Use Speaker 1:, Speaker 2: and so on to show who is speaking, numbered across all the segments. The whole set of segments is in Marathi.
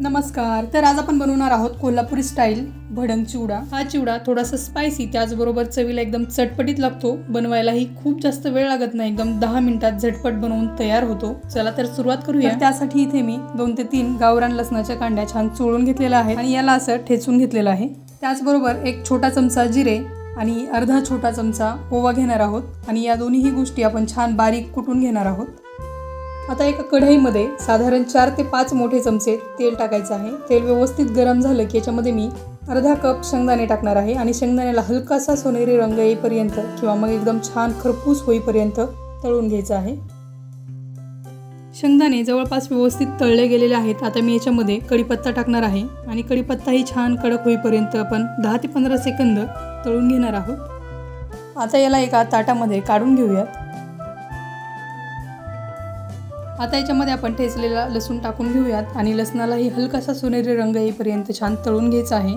Speaker 1: नमस्कार तर आज आपण बनवणार आहोत कोल्हापुरी स्टाईल भडंग चिवडा. हा चिवडा थोडासा स्पायसी त्याचबरोबर चवीला एकदम चटपटीत लागतो. बनवायलाही खूप जास्त वेळ लागत नाही. एकदम दहा मिनिटात झटपट बनवून तयार होतो. चला तर सुरुवात करूया. त्यासाठी इथे मी दोन ते तीन गावरान लसणाच्या कांड्या छान चोळून घेतलेल्या आहे आणि याला असं ठेचून घेतलेलं आहे. त्याचबरोबर एक छोटा चमचा जिरे आणि अर्धा छोटा चमचा ओवा घेणार आहोत आणि या दोन्हीही गोष्टी आपण छान बारीक कुटून घेणार आहोत. आता एका कढईमध्ये साधारण चार ते पाच मोठे चमचे तेल टाकायचं आहे. तेल व्यवस्थित गरम झालं की याच्यामध्ये मी अर्धा कप शेंगदाणे टाकणार आहे आणि शेंगदाण्याला हलकासा सोनेरी रंग येईपर्यंत किंवा मग एकदम छान खरपूस होईपर्यंत तळून घ्यायचं आहे. शेंगदाणे जवळपास व्यवस्थित तळले गेलेले आहेत. आता मी याच्यामध्ये कढीपत्ता टाकणार आहे आणि कढीपत्ताही छान कडक होईपर्यंत आपण दहा ते पंधरा सेकंद तळून घेणार आहोत. आता याला एका ताटामध्ये काढून घेऊयात. आता याच्यामध्ये आपण ठेचलेला लसूण टाकून घेऊयात आणि लसणालाही हलकासा सोनेरी रंग येईपर्यंत छान तळून घ्यायचा आहे.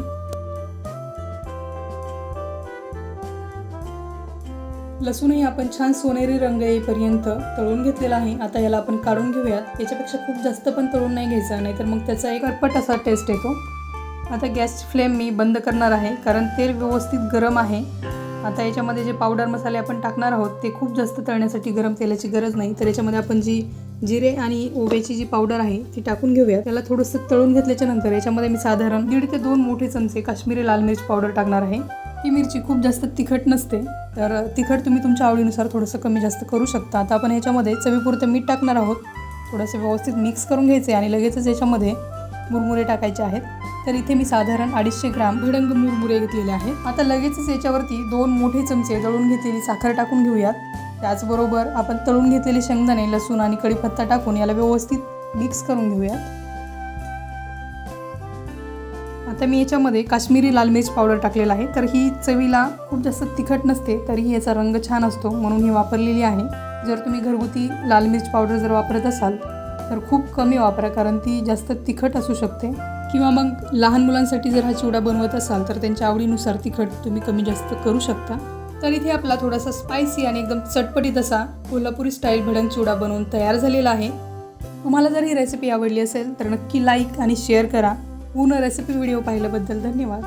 Speaker 1: लसूणही आपण छान सोनेरी रंग येईपर्यंत तळून घेतलेला आहे. आता याला आपण काढून घेऊयात. याच्यापेक्षा खूप जास्त पण तळून नाही घ्यायचा नाहीतर मग त्याचा एक अटपट असा टेस्ट येतो. आता गॅस फ्लेम मी बंद करणार आहे कारण तेल व्यवस्थित गरम आहे. आता याच्यामध्ये जे पावडर मसाले आपण टाकणार आहोत ते खूप जास्त तळण्यासाठी गरम तेलाची गरज नाही. तर याच्यामध्ये आपण जी जिरे आणि ओव्याची जी पावडर आहे ती टाकून घेऊया त्याला थोडंसं तळून घेतल्याच्या नंतर याच्यामध्ये मी साधारण दीड ते दोन मोठे चमचे काश्मीरी लाल मिरच पावडर टाकणार आहे. ही मिरची खूप जास्त तिखट नसते तर तिखट तुम्ही तुमच्या आवडीनुसार थोडंसं कमी जास्त करू शकता. आता आपण ह्याच्यामध्ये चवीपुरतं मीठ टाकणार आहोत. थोडंसं व्यवस्थित मिक्स करून घ्यायचे आणि लगेचच याच्यामध्ये मुरमुरे टाकायचे आहेत. तर इथे मी साधारण अडीचशे ग्राम भडंग मुरमुरे घेतलेले आहेत. आता लगेचच याच्यावरती दोन मोठे चमचे दळून घेतलेली साखर टाकून घेऊयात. त्याचबरोबर आपण तळून घेतलेले शेंगदाणे लसूण आणि कढीपत्ता टाकून याला व्यवस्थित मिक्स करून घेऊयात. आता मी याच्यामध्ये काश्मीरी लाल मिर्च पावडर टाकलेला आहे. तर ही चवीला खूप जास्त तिखट नसते तरीही याचा रंग छान असतो म्हणून ही वापरलेली आहे. जर तुम्ही घरगुती लाल मिर्च पावडर जर वापरत असाल तर खूप कमी वापरा कारण ती जास्त तिखट असू शकते. किंवा मग लहान मुलांसाठी जर हा चिवडा बनवत असाल तर त्यांच्या आवडीनुसार तिखट तुम्ही कमी जास्त करू शकता. तर इथे आपला थोडासा स्पायसी आणि एकदम चटपटीत असा कोल्हापुरी स्टाईल भडंग चिवडा बनवून तयार झालेला आहे. तुम्हाला जर ही रेसिपी आवडली असेल तर नक्की लाईक आणि शेअर करा. पूर्ण रेसिपी व्हिडिओ पाहिल्याबद्दल धन्यवाद.